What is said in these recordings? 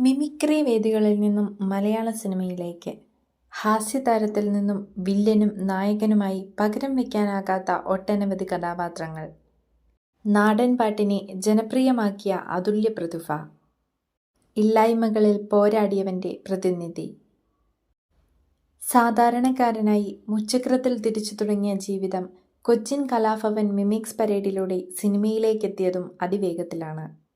Mimicry വേദികളിൽ നിന്നും മലയാള സിനിമയിലേക്ക് ഹാസ്യതാരത്തിൽ നിന്നും വില്ലനും നായകനുമായി പകരം വയ്ക്കാനാകാത്ത ഒട്ടനവധി കഥാപാത്രങ്ങൾ. നാടൻ പാട്ടിനെ ജനപ്രിയമാക്കിയ അതുല്യ പ്രതിഭ. ഇല്ലായ്മകളിൽ പോരാടിയവന്റെ പ്രതിനിധി. സാധാരണക്കാരനായി മുച്ചക്രത്തിൽ തിരിച്ചു തുടങ്ങിയ ജീവിതം കൊച്ചിൻ കലാഭവൻ മിമിക്സ് പരേഡിലൂടെ സിനിമയിലേക്കെത്തിയതും അതിവേഗത്തിലാണ്.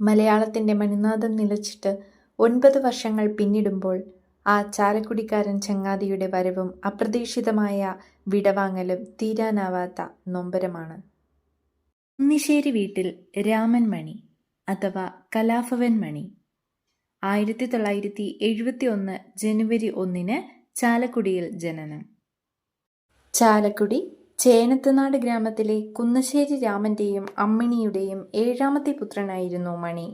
മലയാളത്തിന്റെ മണിനാഥം നിലച്ചിട്ട് ഒൻപത് വർഷങ്ങൾ പിന്നിടുമ്പോൾ ആ ചാലക്കുടിക്കാരൻ ചങ്ങാതിയുടെ വരവും അപ്രതീക്ഷിതമായ വിടവാങ്ങലും തീരാനാവാത്ത നൊമ്പരമാണ്. ഉണ്ണിശ്ശേരി വീട്ടിൽ രാമൻ മണി അഥവാ കലാഭവൻ മണി. ആയിരത്തി തൊള്ളായിരത്തി എഴുപത്തി ഒന്ന് ജനുവരി ഒന്നിന് ചാലക്കുടിയിൽ ജനനം. ചാലക്കുടി ചേനത്തുനാട് ഗ്രാമത്തിലെ കുന്നശ്ശേരി രാമന്റെയും അമ്മിണിയുടെയും ഏഴാമത്തെ പുത്രനായിരുന്നു മണി.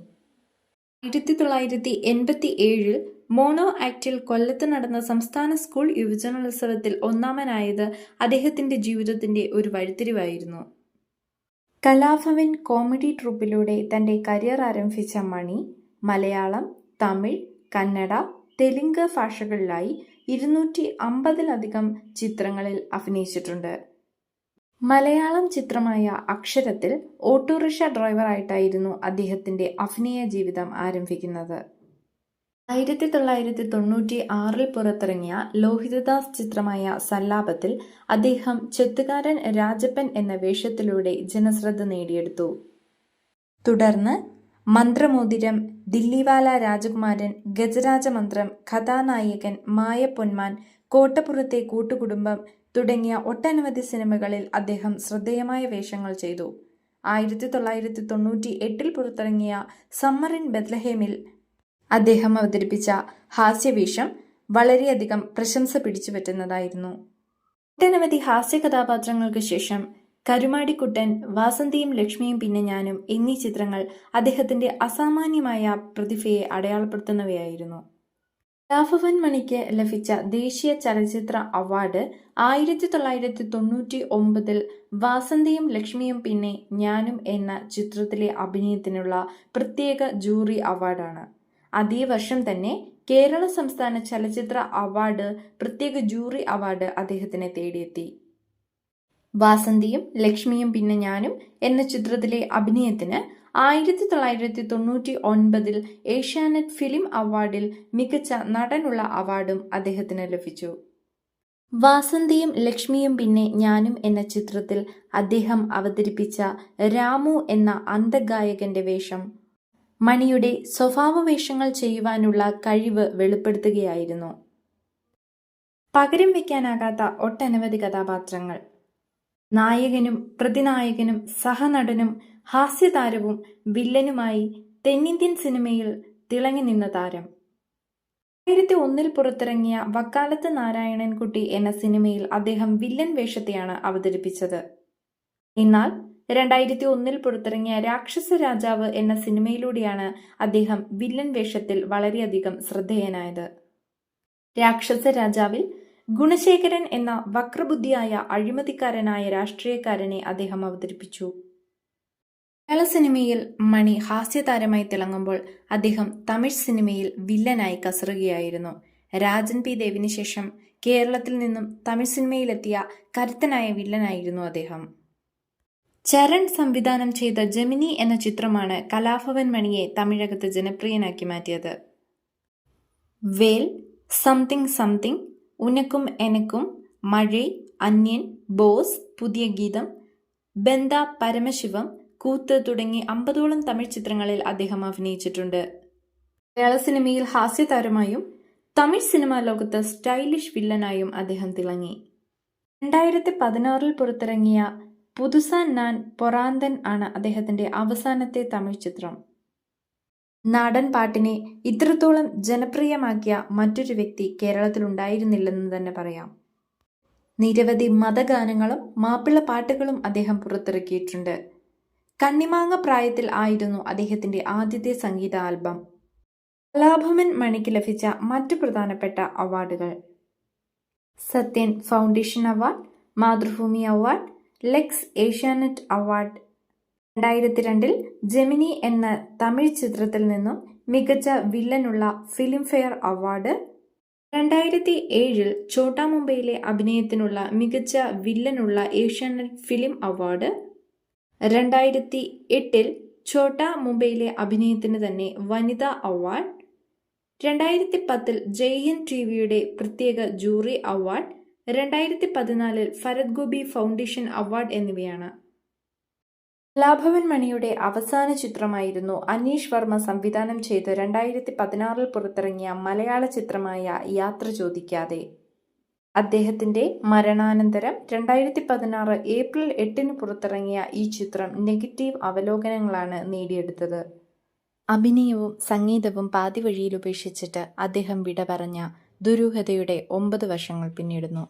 ആയിരത്തി തൊള്ളായിരത്തി എൺപത്തി ഏഴിൽ മോണോ ആക്ടിൽ കൊല്ലത്ത് നടന്ന സംസ്ഥാന സ്കൂൾ യുവജനോത്സവത്തിൽ ഒന്നാമനായത് അദ്ദേഹത്തിന്റെ ജീവിതത്തിന്റെ ഒരു വഴിത്തിരിവായിരുന്നു. കലാഭവൻ കോമഡി ട്രൂപ്പിലൂടെ തന്റെ കരിയർ ആരംഭിച്ച മണി മലയാളം തമിഴ് കന്നഡ തെലുങ്ക് ഭാഷകളിലായി ഇരുന്നൂറ്റി അമ്പതിലധികം ചിത്രങ്ങളിൽ അഭിനയിച്ചിട്ടുണ്ട്. മലയാളം ചിത്രമായ അക്ഷരത്തിൽ ഓട്ടോറിക്ഷ ഡ്രൈവറായിട്ടായിരുന്നു അദ്ദേഹത്തിന്റെ അഭിനയ ജീവിതം ആരംഭിക്കുന്നത്. ആയിരത്തി തൊള്ളായിരത്തി തൊണ്ണൂറ്റി ആറിൽ പുറത്തിറങ്ങിയ ലോഹിതദാസ് ചിത്രമായ സല്ലാപത്തിൽ അദ്ദേഹം ചെത്തുകാരൻ രാജപ്പൻ എന്ന വേഷത്തിലൂടെ ജനശ്രദ്ധ നേടിയെടുത്തു. തുടർന്ന് മന്ത്രമോതിരം ദില്ലിവാല രാജകുമാരൻ ഗജരാജമന്ത്രം കഥാനായകൻ മായ പൊന്മാൻ കോട്ടപ്പുറത്തെ കൂട്ടുകുടുംബം തുടങ്ങിയ ഒട്ടനവധി സിനിമകളിൽ അദ്ദേഹം ശ്രദ്ധേയമായ വേഷങ്ങൾ ചെയ്തു. ആയിരത്തി തൊള്ളായിരത്തി തൊണ്ണൂറ്റി എട്ടിൽ പുറത്തിറങ്ങിയ സമ്മർ ഇൻ ബെത്ലഹേമിൽ അദ്ദേഹം അവതരിപ്പിച്ച ഹാസ്യവേഷം വളരെയധികം പ്രശംസ പിടിച്ചുപറ്റുന്നതായിരുന്നു ഒട്ടനവധി ഹാസ്യ കഥാപാത്രങ്ങൾക്ക് ശേഷം കരുമാടിക്കുട്ടൻ വാസന്തിയും ലക്ഷ്മിയും പിന്നെ ഞാനും എന്നീ ചിത്രങ്ങൾ അദ്ദേഹത്തിന്റെ അസാമാന്യമായ പ്രതിഭയെ അടയാളപ്പെടുത്തുന്നവയായിരുന്നു. രാഘവൻ മണിക്ക് ലഭിച്ച ദേശീയ ചലച്ചിത്ര അവാർഡ് ആയിരത്തി തൊള്ളായിരത്തി തൊണ്ണൂറ്റി ഒമ്പതിൽ വാസന്തിയും ലക്ഷ്മിയും പിന്നെ ഞാനും എന്ന ചിത്രത്തിലെ അഭിനയത്തിനുള്ള പ്രത്യേക ജൂറി അവാർഡാണ്. അതേ വർഷം തന്നെ കേരള സംസ്ഥാന ചലച്ചിത്ര അവാർഡ് പ്രത്യേക ജൂറി അവാർഡ് അദ്ദേഹത്തിനെ തേടിയെത്തി. വാസന്തിയും ലക്ഷ്മിയും പിന്നെ ഞാനും എന്ന ചിത്രത്തിലെ അഭിനയത്തിന് ആയിരത്തി തൊള്ളായിരത്തി തൊണ്ണൂറ്റി ഒൻപതിൽ ഏഷ്യാനെറ്റ് ഫിലിം അവാർഡിൽ മികച്ച നടനുള്ള അവാർഡും അദ്ദേഹത്തിന് ലഭിച്ചു. വാസന്തിയും ലക്ഷ്മിയും പിന്നെ ഞാനും എന്ന ചിത്രത്തിൽ അദ്ദേഹം അവതരിപ്പിച്ച രാമു എന്ന അന്തഗായകന്റെ വേഷം. മണിയുടെ സ്വഭാവ വേഷങ്ങൾ ചെയ്യുവാനുള്ള കഴിവ് വെളിപ്പെടുത്തുകയായിരുന്നു. പകരം വയ്ക്കാനാകാത്ത ഒട്ടനവധി കഥാപാത്രങ്ങൾ. നായകനും പ്രതിനായകനും സഹനടനും ഹാസ്യതാരവും വില്ലനുമായി തെന്നിന്ത്യൻ സിനിമയിൽ തിളങ്ങി നിന്ന താരം. രണ്ടായിരത്തി ഒന്നിൽ പുറത്തിറങ്ങിയ വക്കാലത്ത് നാരായണൻകുട്ടി എന്ന സിനിമയിൽ അദ്ദേഹം വില്ലൻ വേഷത്തെയാണ് അവതരിപ്പിച്ചത്. എന്നാൽ രണ്ടായിരത്തി ഒന്നിൽ പുറത്തിറങ്ങിയ രാക്ഷസ രാജാവ് എന്ന സിനിമയിലൂടെയാണ് അദ്ദേഹം വില്ലൻ വേഷത്തിൽ വളരെയധികം ശ്രദ്ധേയനായത്. രാക്ഷസ രാജാവിൽ ഗുണശേഖരൻ എന്ന വക്രബുദ്ധിയായ അഴിമതിക്കാരനായ രാഷ്ട്രീയക്കാരനെ അദ്ദേഹം അവതരിപ്പിച്ചു. മലയാള സിനിമയിൽ മണി ഹാസ്യതാരമായി തിളങ്ങുമ്പോൾ അദ്ദേഹം തമിഴ് സിനിമയിൽ വില്ലനായി കസറുകയായിരുന്നു. രാജൻ പി ദേവിന് ശേഷം കേരളത്തിൽ നിന്നും തമിഴ് സിനിമയിലെത്തിയ കരുത്തനായ വില്ലനായിരുന്നു അദ്ദേഹം. ചരൺ സംവിധാനം ചെയ്ത ജമിനി എന്ന ചിത്രമാണ് കലാഭവൻ മണിയെ തമിഴകത്ത് ജനപ്രിയനാക്കി മാറ്റിയത്. വേൽ സംതിങ് സംതിങ് ഉനക്കും എനക്കും മഴ അന്യൻ ബോസ് പുതിയ ഗീതം ബന്ദ പരമശിവം കൂത്ത് തുടങ്ങി അമ്പതോളം തമിഴ് ചിത്രങ്ങളിൽ അദ്ദേഹം അഭിനയിച്ചിട്ടുണ്ട്. മലയാള സിനിമയിൽ ഹാസ്യതാരമായും തമിഴ് സിനിമാ ലോകത്ത് സ്റ്റൈലിഷ് വില്ലനായും അദ്ദേഹം തിളങ്ങി. രണ്ടായിരത്തി പതിനാറിൽ പുറത്തിറങ്ങിയ പുതുസാൻ നാൻ പൊറാന്തൻ ആണ് അദ്ദേഹത്തിന്റെ അവസാനത്തെ തമിഴ് ചിത്രം. നാടൻ പാട്ടിനെ ഇത്രത്തോളം ജനപ്രിയമാക്കിയ മറ്റൊരു വ്യക്തി കേരളത്തിലുണ്ടായിരുന്നില്ലെന്ന് തന്നെ പറയാം. നിരവധി മതഗാനങ്ങളും മാപ്പിള പാട്ടുകളും അദ്ദേഹം പുറത്തിറക്കിയിട്ടുണ്ട്. കണ്ണിമാങ്ങ പ്രായത്തിൽ ആയിരുന്നു അദ്ദേഹത്തിന്റെ ആദ്യത്തെ സംഗീത ആൽബം. കലാഭവൻ മണിക്ക് ലഭിച്ച മറ്റു പ്രധാനപ്പെട്ട അവാർഡുകൾ. Sathyan foundation award Mathrubhumi award Lux Asianet award രണ്ടായിരത്തി രണ്ടിൽ ജെമിനി എന്ന തമിഴ് ചിത്രത്തിൽ നിന്നും മികച്ച വില്ലനുള്ള ഫിലിംഫെയർ അവാർഡ്. രണ്ടായിരത്തി ഏഴിൽ ഛോട്ടാ മുംബൈയിലെ അഭിനയത്തിനുള്ള മികച്ച വില്ലനുള്ള ഏഷ്യാനെറ്റ് ഫിലിം അവാർഡ്. രണ്ടായിരത്തി എട്ടിൽ ഛോട്ടാ മുംബൈയിലെ അഭിനയത്തിന് തന്നെ വനിതാ അവാർഡ്. രണ്ടായിരത്തി പത്തിൽ ജയ്ഹിൻ ടി വിയുടെ പ്രത്യേക ജൂറി അവാർഡ്. രണ്ടായിരത്തി പതിനാലിൽ ഫരദ് ഗോബി ഫൗണ്ടേഷൻ അവാർഡ് എന്നിവയാണ്. കലാഭവൻ മണിയുടെ അവസാന ചിത്രമായിരുന്നു അനീഷ് വർമ്മ സംവിധാനം ചെയ്ത് രണ്ടായിരത്തി പതിനാറിൽ പുറത്തിറങ്ങിയ മലയാള ചിത്രമായ യാത്ര ചോദിക്കാതെ. അദ്ദേഹത്തിന്റെ മരണാനന്തരം രണ്ടായിരത്തി പതിനാറ് ഏപ്രിൽ എട്ടിന് പുറത്തിറങ്ങിയ ഈ ചിത്രം നെഗറ്റീവ് അവലോകനങ്ങളാണ് നേടിയെടുത്തത്. അഭിനയവും സംഗീതവും പാതിവഴിയിൽ ഉപേക്ഷിച്ചിട്ട് അദ്ദേഹം വിട പറഞ്ഞ ദുരൂഹതയുടെ ഒമ്പത് വർഷങ്ങൾ പിന്നിടുന്നു.